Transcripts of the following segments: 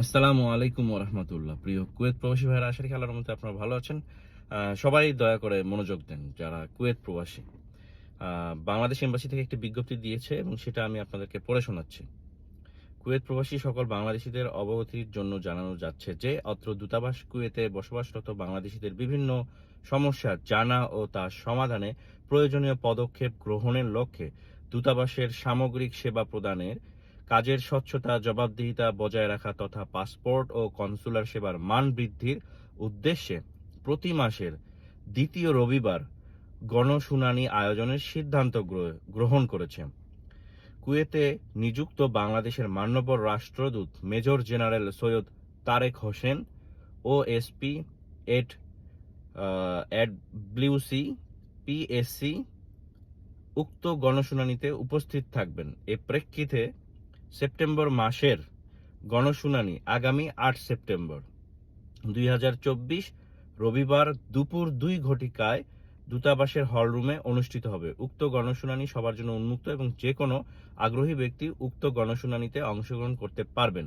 আসসালামু আলাইকুম রহমতুল্লাহ প্রিয় কুয়েত প্রবাসী ভাইয়েরা, আশা রাখি আল্লাহর মধ্যে আপনারা ভালো আছেন। সবাই দয়া করে মনোযোগ দেন যারা কুয়েত প্রবাসী। বাংলাদেশ এম্বাসি থেকে একটি বিজ্ঞপ্তি দিয়েছে এবং সেটা আমি আপনাদেরকে পড়ে শোনাচ্ছি। কুয়েত প্রবাসী সকল বাংলাদেশিদের অবগতির জন্য জানানো যাচ্ছে যে, অত্র দূতাবাস কুয়েতে বসবাসরত বাংলাদেশিদের বিভিন্ন সমস্যা জানা ও তার সমাধানে প্রয়োজনীয় পদক্ষেপ গ্রহণের লক্ষ্যে দূতাবাসের সামগ্রিক সেবা প্রদানের কাজের স্বচ্ছতা, জবাবদিহিতা বজায় রাখা তথা পাসপোর্ট ও কনসুলার সেবার মান বৃদ্ধির উদ্দেশ্যে প্রতি মাসের দ্বিতীয় রবিবার গণশুনানি আয়োজনের সিদ্ধান্ত গ্রহণ করেছে। কুয়েতে নিযুক্ত বাংলাদেশের মান্যবর রাষ্ট্রদূত মেজর জেনারেল সৈয়দ তারেক হোসেন ও এসপি এড এড ব্লিউসি পিএসসি উক্ত গণশুনানিতে উপস্থিত থাকবেন। এ প্রেক্ষিতে সেপ্টেম্বর মাসের গণশুনানি আগামী আট সেপ্টেম্বর। দুই হাজার চব্বিশ রবিবার দুপুর দুই ঘটিকায় দূতাবাসের হলরুমে অনুষ্ঠিত হবে। উক্ত গণশুনানি সবার জন্য উন্মুক্ত এবং যে কোনো আগ্রহী ব্যক্তি উক্ত গণশুনানিতে অংশগ্রহণ করতে পারবেন।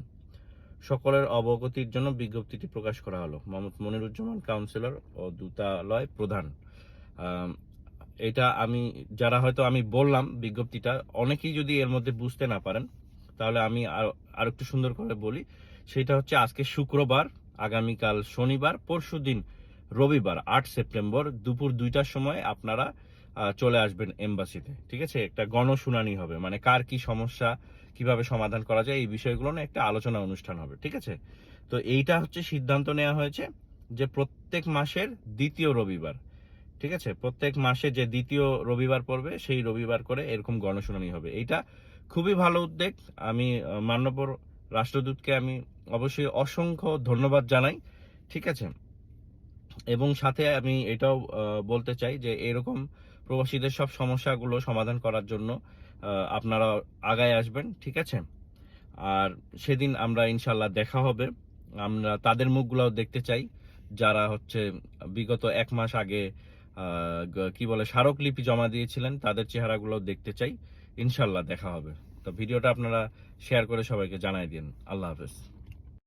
সকলের অবগতির জন্য বিজ্ঞপ্তিটি প্রকাশ করা হলো। মোহাম্মদ মনিরুজ্জামান, কাউন্সিলর ও দূতালয় প্রধান। এটা আমি, যারা হয়তো আমি বললাম বিজ্ঞপ্তিটা, অনেকেই যদি এর মধ্যে বুঝতে না পারেন তাহলে আমি আর একটু সুন্দর করে বলি। সেটা হচ্ছে আজকে শুক্রবার, আগামীকাল শনিবার, পরশু দিন রবিবার, আট সেপ্টেম্বর দুপুর দুইটার সময় আপনারা চলে আসবেন এম্বাসিতে, ঠিক আছে? একটা গণশুনানি হবে মানে কার কি সমস্যা, কীভাবে সমাধান করা যায়, এই বিষয়গুলো নিয়ে একটা আলোচনা অনুষ্ঠান হবে, ঠিক আছে? তো এইটা হচ্ছে সিদ্ধান্ত নেওয়া হয়েছে যে প্রত্যেক মাসের দ্বিতীয় রবিবার, ঠিক আছে? প্রত্যেক মাসে যে দ্বিতীয় রবিবার পড়বে, সেই রবিবার করে এরকম গণশুনানি হবে। এইটা খুবই ভালো উদ্যোগ। আমি মান্যবর রাষ্ট্রদূতকে আমি অবশ্যই অসংখ্য ধন্যবাদ জানাই, ঠিক আছে? এবং সাথে আমি এটাও বলতে চাই যে এরকম প্রবাসীদের সব সমস্যাগুলো সমাধান করার জন্য আপনারা আগায় আসবেন, ঠিক আছে? আর সেদিন আমরা ইনশাল্লাহ দেখা হবে। আমরা তাদের মুখগুলোও দেখতে চাই, যারা হচ্ছে বিগত এক মাস আগে কি বলে, স্মারকলিপি জমা দিয়েছিলেন, তাদের চেহারাগুলো দেখতে চাই। ইনশাল্লাহ দেখা হবে। তো ভিডিওটা আপনারা শেয়ার করে সবাইকে জানাই দিন। আল্লাহ হাফেজ।